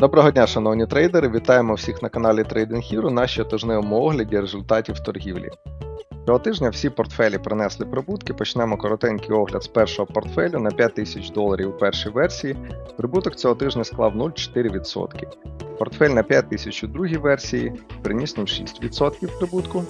Доброго дня, шановні трейдери! Вітаємо всіх на каналі Trading Hero на щотижневому огляді результатів торгівлі. Цього тижня всі портфелі принесли прибутки. Почнемо коротенький огляд з першого портфелю на 5000 доларів у першій версії. Прибуток цього тижня склав 0,4%. Портфель на 5000 у другій версії приніс 0,6% прибутку.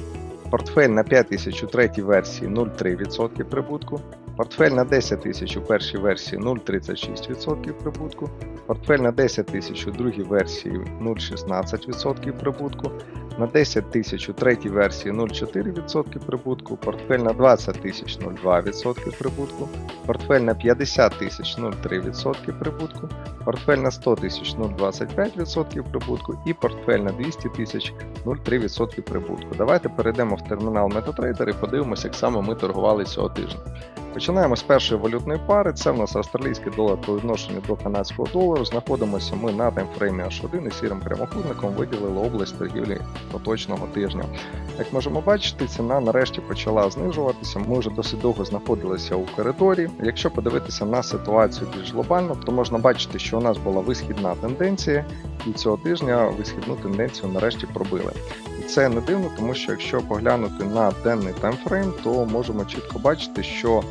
Портфель на 5000 у третій версії 0,3% прибутку. Портфель на 10 тисяч у першій версії 0,36% прибутку. Портфель на 10 тисяч у другій версії 0,16% прибутку. На 10 тисяч у третій версії 0,4% прибутку. Портфель на 20 тисяч 0,2% прибутку. Портфель на 50 тисяч 0,3% прибутку. Портфель на 100 тисяч 0,25% прибутку. І портфель на 200 тисяч 0,3% прибутку. Давайте перейдемо в термінал MetaTrader і подивимося, як саме ми торгували цього тижня. Починаємо з першої валютної пари. Це в нас австралійський долар по відношенню до канадського долару. Знаходимося ми на таймфреймі H1 і сірим прямокутником виділили область торгівлі поточного тижня. Як можемо бачити, ціна нарешті почала знижуватися. Ми вже досить довго знаходилися у коридорі. Якщо подивитися на ситуацію більш глобально, то можна бачити, що у нас була висхідна тенденція, і цього тижня висхідну тенденцію нарешті пробили. Це не дивно, тому що якщо поглянути на денний таймфрейм, то можемо чітко бачити, що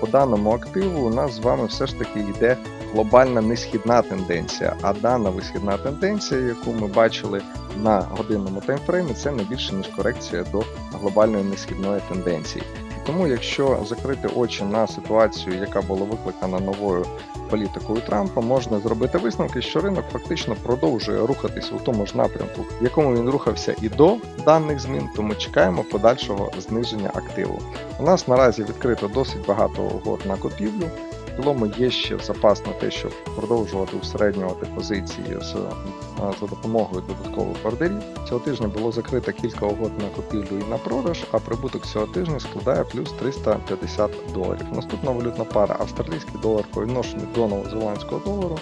по даному активу у нас з вами все ж таки йде глобальна несхідна тенденція. А дана висхідна тенденція, яку ми бачили на годинному таймфреймі, це не більше ніж корекція до глобальної несхідної тенденції. Тому, якщо закрити очі на ситуацію, яка була викликана новою політикою Трампа, можна зробити висновки, що ринок фактично продовжує рухатись у тому ж напрямку, в якому він рухався і до даних змін, тому чекаємо подальшого зниження активу. У нас наразі відкрито досить багато угод на купівлю. В цілому є ще запас на те, щоб продовжувати усереднювати позиції з за допомогою додаткових ордерів. Цього тижня було закрито кілька угод на купівлю і на продаж, а прибуток цього тижня складає плюс 350 доларів. Наступна валютна пара австралійський долар по відношенню до новозеландського долару.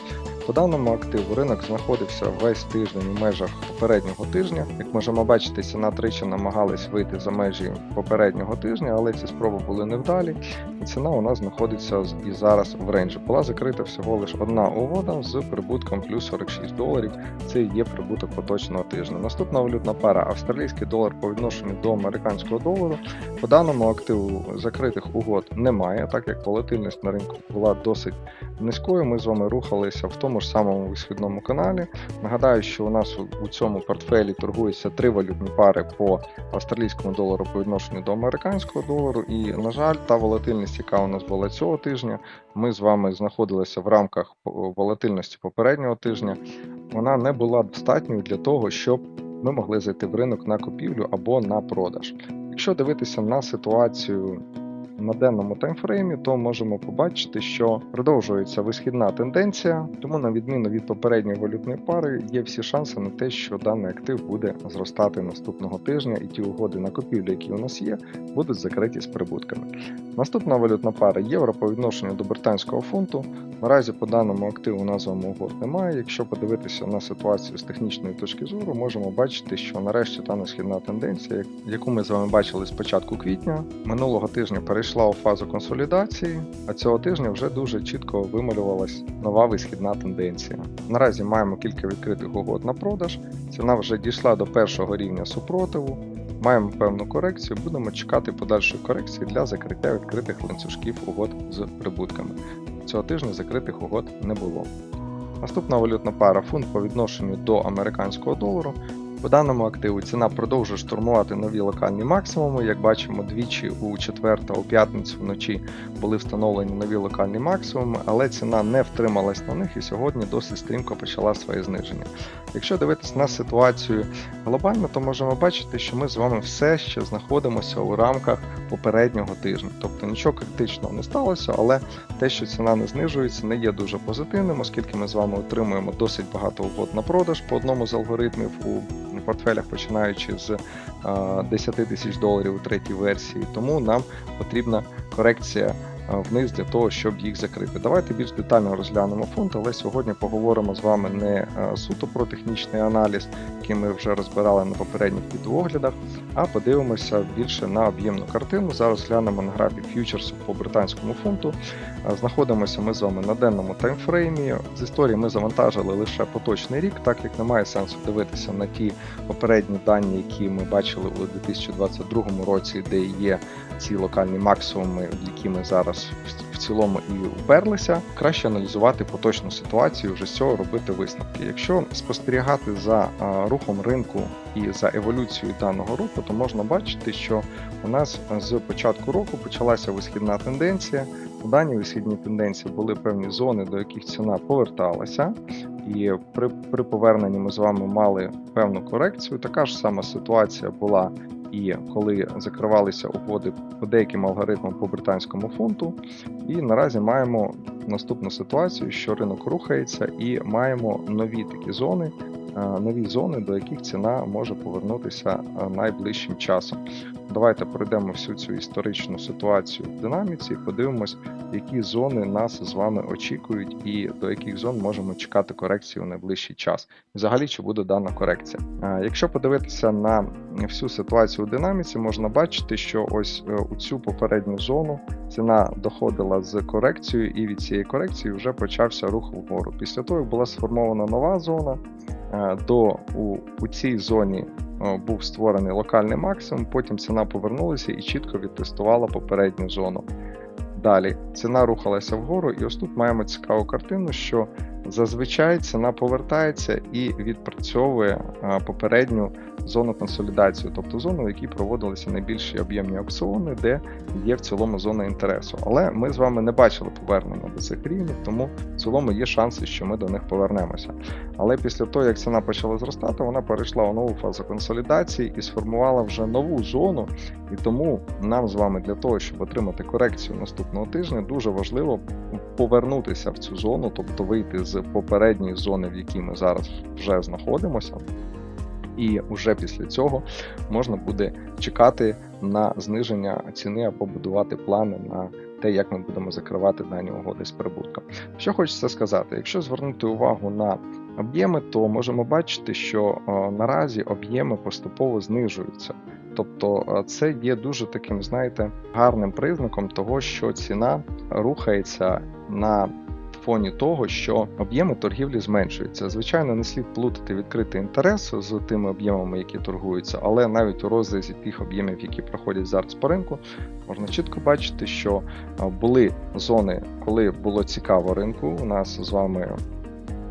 По даному активу ринок знаходився весь тиждень у межах попереднього тижня. Як можемо бачити, ціна тричі намагались вийти за межі попереднього тижня, але ці спроби були невдалі. І ціна у нас знаходиться і зараз в рейнджі. Була закрита всього лише одна угода з прибутком плюс 46 доларів. Це є прибуток поточного тижня. Наступна валютна пара австралійський долар по відношенню до американського долару. По даному активу закритих угод немає, так як волатильність на ринку була досить низькою. Ми з вами рухалися в тому ж самому висхідному каналі. Нагадаю, що у нас у цьому портфелі торгуються три валютні пари по австралійському долару по відношенню до американського долару. І, на жаль, та волатильність, яка у нас була цього тижня, ми з вами знаходилися в рамках волатильності попереднього тижня. Вона не була достатньою для того, щоб ми могли зайти в ринок на купівлю або на продаж. Якщо дивитися на ситуацію на денному таймфреймі, то можемо побачити, що продовжується висхідна тенденція, тому на відміну від попередньої валютної пари є всі шанси на те, що даний актив буде зростати наступного тижня, і ті угоди на купівлю, які у нас є, будуть закриті з прибутками. Наступна валютна пара євро по відношенню до британського фунту. Наразі по даному активу назвами угод немає. Якщо подивитися на ситуацію з технічної точки зору, можемо бачити, що нарешті та несхідна тенденція, яку ми з вами бачили з початку квітня, минулого тижня перейшла у фазу консолідації, а цього тижня вже дуже чітко вималювалась нова висхідна тенденція. Наразі маємо кілька відкритих угод на продаж. Ціна вже дійшла до першого рівня супротиву. Маємо певну корекцію, будемо чекати подальшої корекції для закриття відкритих ланцюжків угод з прибутками. Цього тижня закритих угод не було. Наступна валютна пара фунт по відношенню до американського долару. По даному активу ціна продовжує штурмувати нові локальні максимуми. Як бачимо, двічі у четвер та у п'ятницю вночі були встановлені нові локальні максимуми, але ціна не втрималась на них і сьогодні досить стрімко почала своє зниження. Якщо дивитись на ситуацію глобально, то можемо бачити, що ми з вами все ще знаходимося у рамках попереднього тижня. Тобто нічого критичного не сталося, але те, що ціна не знижується, не є дуже позитивним, оскільки ми з вами отримуємо досить багато угод на продаж по одному з алгоритмів у портфелях, починаючи з а, 10 тисяч доларів у третій версії. Тому нам потрібна корекція вниз для того, щоб їх закрити. Давайте більш детально розглянемо фонд, але сьогодні поговоримо з вами не суто про технічний аналіз, який ми вже розбирали на попередніх відеоглядах, а подивимося більше на об'ємну картину. Зараз глянемо на графік фьючерсу по британському фунту. Знаходимося ми з вами на денному таймфреймі. З історії ми завантажили лише поточний рік, так як немає сенсу дивитися на ті попередні дані, які ми бачили у 2022 році, де є ці локальні максимуми, які ми зараз в цілому і уперлися. Краще аналізувати поточну ситуацію, вже з цього робити висновки. Якщо спостерігати за рухом ринку і за еволюцією даного руху, то можна бачити, що у нас з початку року почалася висхідна тенденція. У даній висхідній тенденції були певні зони, до яких ціна поверталася. І при, при поверненні ми з вами мали певну корекцію. Така ж сама ситуація була і коли закривалися угоди по деяким алгоритмам по британському фунту. І наразі маємо наступну ситуацію, що ринок рухається, і маємо нові такі зони, нові зони, до яких ціна може повернутися е, найближчим часом. Давайте пройдемо всю цю історичну ситуацію в динаміці і подивимось, які зони нас з вами очікують, і до яких зон можемо чекати корекції у найближчий час. Взагалі, чи буде дана корекція. Е, Якщо подивитися на всю ситуацію у динаміці, можна бачити, що ось е, у цю попередню зону ціна доходила з корекцією, і від цієї корекції вже почався рух вгору. Після того, як була сформована нова зона, е, до у, у цій зоні е, був створений локальний максимум, потім ціна повернулася і чітко відтестувала попередню зону. Далі ціна рухалася вгору, і ось тут маємо цікаву картину, що зазвичай ціна повертається і відпрацьовує попередню зону консолідації, тобто зону, в якій проводилися найбільші об'ємні аукціони, де є в цілому зона інтересу. Але ми з вами не бачили повернення до цих рівнів, тому в цілому є шанси, що ми до них повернемося. Але після того, як ціна почала зростати, вона перейшла у нову фазу консолідації і сформувала вже нову зону. І тому нам з вами для того, щоб отримати корекцію наступного тижня, дуже важливо повернутися в цю зону, тобто вийти з попередньої зони, в якій ми зараз вже знаходимося. І вже після цього можна буде чекати на зниження ціни або будувати плани на те, як ми будемо закривати дані угоди з прибутком. Що хочеться сказати, якщо звернути увагу на об'єми, то можемо бачити, що е, наразі об'єми поступово знижуються. Тобто е, це є дуже таким, знаєте, гарним признаком того, що ціна рухається на фоні того, що об'єми торгівлі зменшуються. Звичайно, не слід плутати відкритий інтерес з тими об'ємами, які торгуються, але навіть у розрізі тих об'ємів, які проходять зараз по ринку, можна чітко бачити, що е, були зони, коли було цікаво ринку. У нас з вами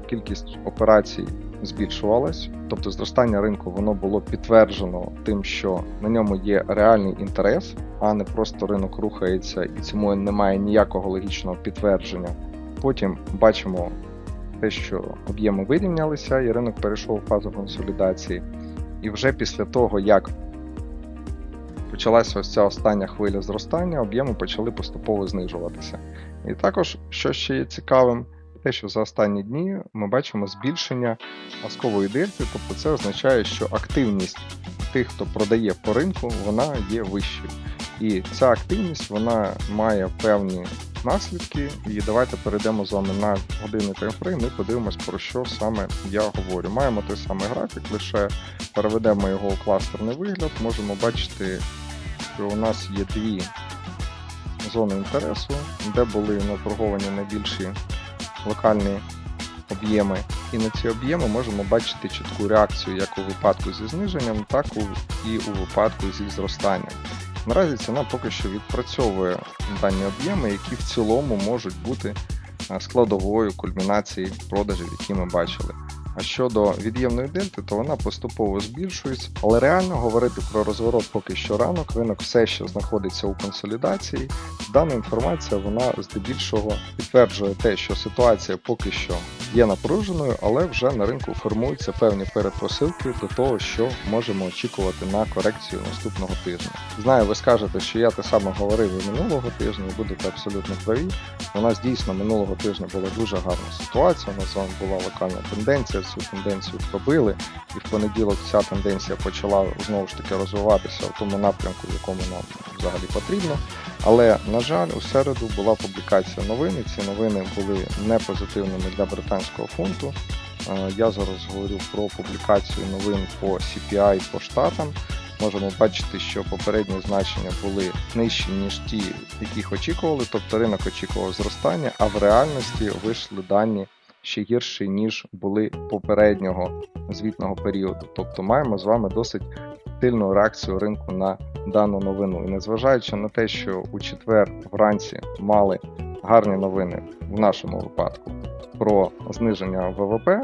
кількість операцій збільшувалась, тобто зростання ринку воно було підтверджено тим, що на ньому є реальний інтерес, а не просто ринок рухається і цьому немає ніякого логічного підтвердження. Потім бачимо те, що об'єми вирівнялися, і ринок перейшов у фазу консолідації. І вже після того, як почалася ось ця остання хвиля зростання, об'єми почали поступово знижуватися. І також, що ще є цікавим, те, що за останні дні ми бачимо збільшення мазкової дельти, тобто це означає, що активність тих, хто продає по ринку, вона є вищою. І ця активність вона має певні наслідки. І давайте перейдемо з вами на годинний таймфрейм і подивимось, про що саме я говорю. Маємо той самий графік, лише переведемо його у кластерний вигляд. Можемо бачити, що у нас є дві зони інтересу, де були наторговані найбільші локальні об'єми. І на ці об'єми можемо бачити чітку реакцію як у випадку зі зниженням, так і у випадку зі зростанням. Наразі ціна поки що відпрацьовує дані об'єми, які в цілому можуть бути е, складовою кульмінації продажів, які ми бачили. А щодо від'ємної дельти, то вона поступово збільшується, але реально говорити про розворот поки що ранок. Ринок все ще знаходиться у консолідації. Дана інформація вона здебільшого підтверджує те, що ситуація поки що є напруженою, але вже на ринку формуються певні передпосилки до того, що можемо очікувати на корекцію наступного тижня. Знаю, ви скажете, що я те саме говорив і минулого тижня, і будете абсолютно праві. У нас дійсно минулого тижня була дуже гарна ситуація. У нас з була локальна тенденція, цю тенденцію пробили, і в понеділок ця тенденція почала знову ж таки розвиватися в тому напрямку, в якому нам взагалі потрібно. Але, на жаль, у середу була публікація новин, і ці новини були не позитивними для британського фунту. Е, Я зараз говорю про публікацію новин по CPI по штатам. Можемо бачити, що попередні значення були нижчі, ніж ті, яких очікували, тобто ринок очікував зростання, а в реальності вийшли дані ще гірші, ніж були попереднього звітного періоду. Тобто маємо з вами досить сильну реакцію ринку на дану новину. І незважаючи на те, що у четвер вранці мали гарні новини в нашому випадку про зниження ВВП е,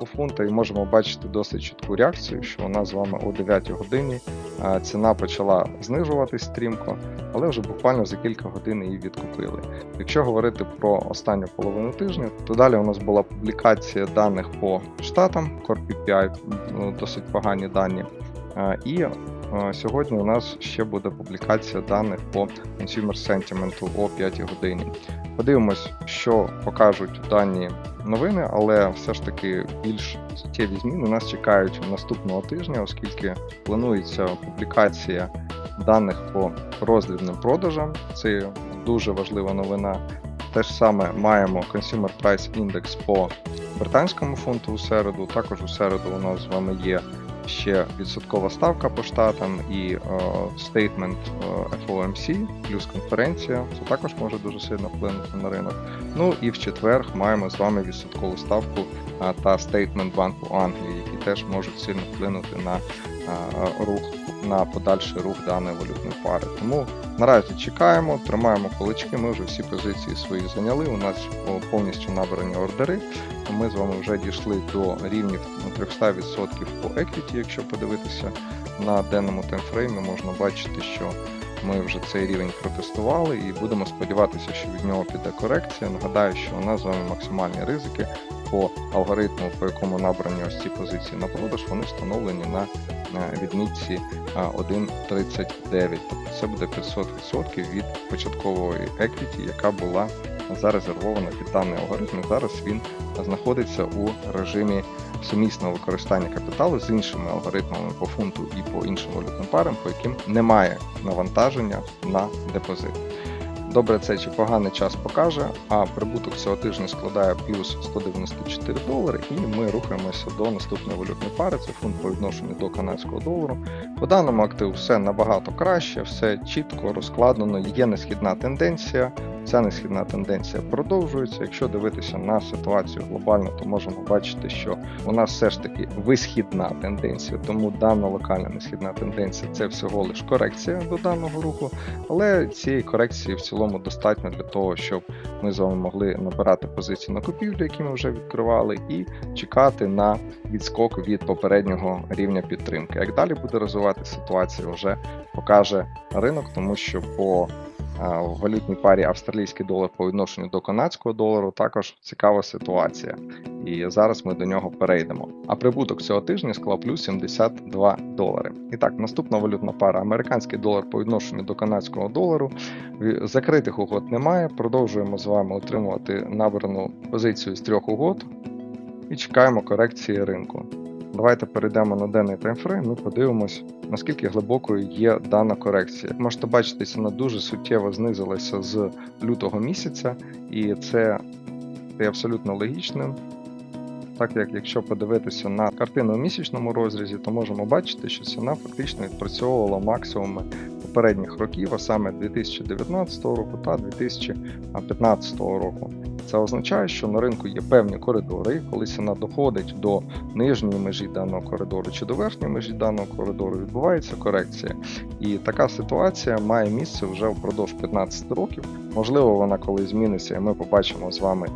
у фунта, і можемо бачити досить чітку реакцію, що у нас з вами о 9 годині е, ціна почала знижуватись стрімко, але вже буквально за кілька годин її відкупили. Якщо говорити про останню половину тижня, то далі у нас була публікація даних по штатам, Core PPI, ну, досить погані дані. І сьогодні у нас ще буде публікація даних по Consumer Sentiment о 5 годині. Подивимось, що покажуть дані новини, але все ж таки більш суттєві зміни нас чекають наступного тижня, оскільки планується публікація даних по роздрібним продажам. Це дуже важлива новина. Те ж саме маємо Consumer Price Index по британському фунту у середу. Також у середу у нас з вами є ще відсоткова ставка по штатам і стейтмент FOMC плюс конференція. Це також може дуже сильно вплинути на ринок. Ну і в четвер маємо з вами відсоткову ставку е, та стейтмент Банку Англії, які теж можуть сильно вплинути на е, рух на подальший рух даної валютної пари. Тому наразі чекаємо, тримаємо кулачки. Ми вже всі позиції свої зайняли. У нас повністю набрані ордери. Ми з вами вже дійшли до рівнів 300% по equity, якщо подивитися на денному таймфреймі, можна бачити, що ми вже цей рівень протестували і будемо сподіватися, що від нього піде корекція. Нагадаю, що у нас з вами максимальні ризики по алгоритму, по якому набрані ось ці позиції на продаж, вони встановлені на відмітці 1.39. Тобто це буде 500% від початкової equity, яка була зарезервована під даний алгоритм. Зараз він знаходиться у режимі сумісного використання капіталу з іншими алгоритмами по фунту і по іншим валютним парам, по яким немає навантаження на депозит. Добре, це чи поганий час покаже, а прибуток цього тижня складає плюс 194 долари, і ми рухаємося до наступної валютної пари. Це фунт по відношенню до канадського долару. По даному активу все набагато краще, все чітко розкладено, є несхідна тенденція. Ця несхідна тенденція продовжується. Якщо дивитися на ситуацію глобально, то можемо бачити, що у нас все ж таки висхідна тенденція, тому дана локальна несхідна тенденція це всього лиш корекція до даного руху, але цієї корекції в цілому достатньо для того, щоб ми з вами могли набирати позиції на купівлю, які ми вже відкривали, і чекати на відскок від попереднього рівня підтримки. Як далі буде розвиватися ситуація, вже покаже ринок, тому що по в валютній парі австралійський долар по відношенню до канадського долару також цікава ситуація. І зараз ми до нього перейдемо. А прибуток цього тижня склав плюс 72 долари. І так, наступна валютна пара американський долар по відношенню до канадського долару. Закритих угод немає. Продовжуємо з вами отримувати набрану позицію з трьох угод і чекаємо корекції ринку. Давайте перейдемо на денний таймфрейм і подивимось, наскільки глибокою є дана корекція. Можете бачити, ціна дуже суттєво знизилася з лютого місяця, і це є абсолютно логічним. Так як якщо подивитися на картину у місячному розрізі, то можемо бачити, що ціна фактично відпрацьовувала максимуми попередніх років, а саме 2019 року та 2015 року. Це означає, що на ринку є певні коридори, і коли ціна доходить до нижньої межі даного коридору чи до верхньої межі даного коридору, відбувається корекція. І така ситуація має місце вже впродовж 15 років. Можливо, вона коли зміниться, і ми побачимо з вами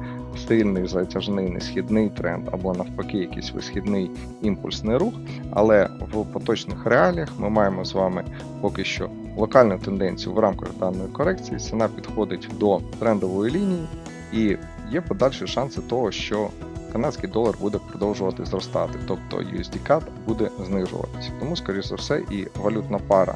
сильний затяжний несхідний тренд або навпаки якийсь висхідний імпульсний рух. Але в поточних реаліях ми маємо з вами поки що локальну тенденцію в рамках даної корекції. Ціна підходить до трендової лінії. І є подальші шанси того, що канадський долар буде продовжувати зростати, тобто USD-CAD буде знижуватися. Тому, скоріш за все, і валютна пара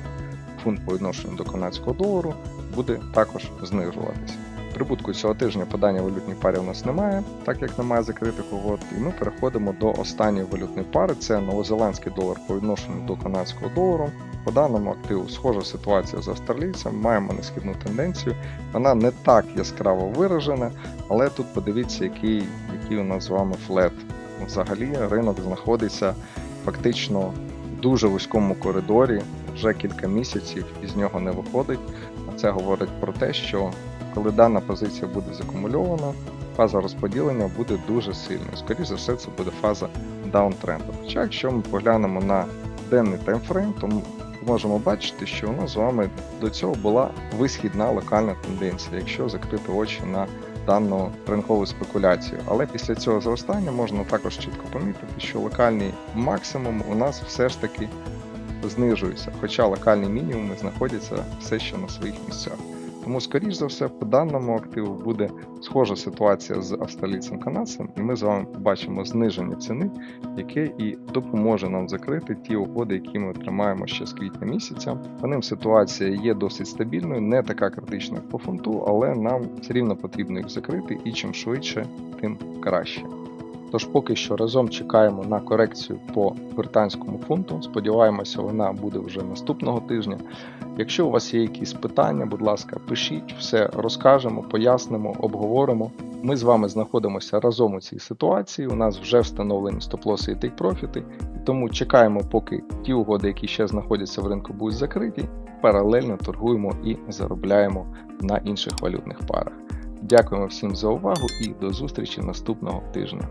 фунт по відношенню до канадського долару буде також знижуватися. Прибутку цього тижня подання валютній парі у нас немає, так як немає закритих угод, і ми переходимо до останньої валютної пари. Це новозеландський долар по відношенню до канадського долару. По даному активу схожа ситуація з австралійцем, маємо несхідну тенденцію. Вона не так яскраво виражена, але тут подивіться, який, який у нас з вами флет. Взагалі ринок знаходиться фактично в дуже вузькому коридорі, вже кілька місяців із нього не виходить. А це говорить про те, що коли дана позиція буде закумульована, фаза розподілення буде дуже сильною. Скоріше за все, це буде фаза даунтренду. Хоча, якщо ми поглянемо на денний таймфрейм, то можемо бачити, що у нас з вами до цього була висхідна локальна тенденція, якщо закрити очі на дану ринкову спекуляцію. Але після цього зростання можна також чітко помітити, що локальний максимум у нас все ж таки знижується, хоча локальні мінімуми знаходяться все ще на своїх місцях. Тому, скоріш за все, по даному активу буде схожа ситуація з австралійцем канадцем, і ми з вами побачимо зниження ціни, яке і допоможе нам закрити ті угоди, які ми отримаємо ще з квітня місяця. По ним ситуація є досить стабільною, не така критична, по фунту, але нам все рівно потрібно їх закрити, і чим швидше, тим краще. Тож поки що разом чекаємо на корекцію по британському фунту. Сподіваємося, вона буде вже наступного тижня. Якщо у вас є якісь питання, будь ласка, пишіть, все розкажемо, пояснимо, обговоримо. Ми з вами знаходимося разом у цій ситуації. У нас вже встановлені стоп-лоси і тейк-профіти, тому чекаємо, поки ті угоди, які ще знаходяться в ринку, будуть закриті. Паралельно торгуємо і заробляємо на інших валютних парах. Дякуємо всім за увагу і до зустрічі наступного тижня.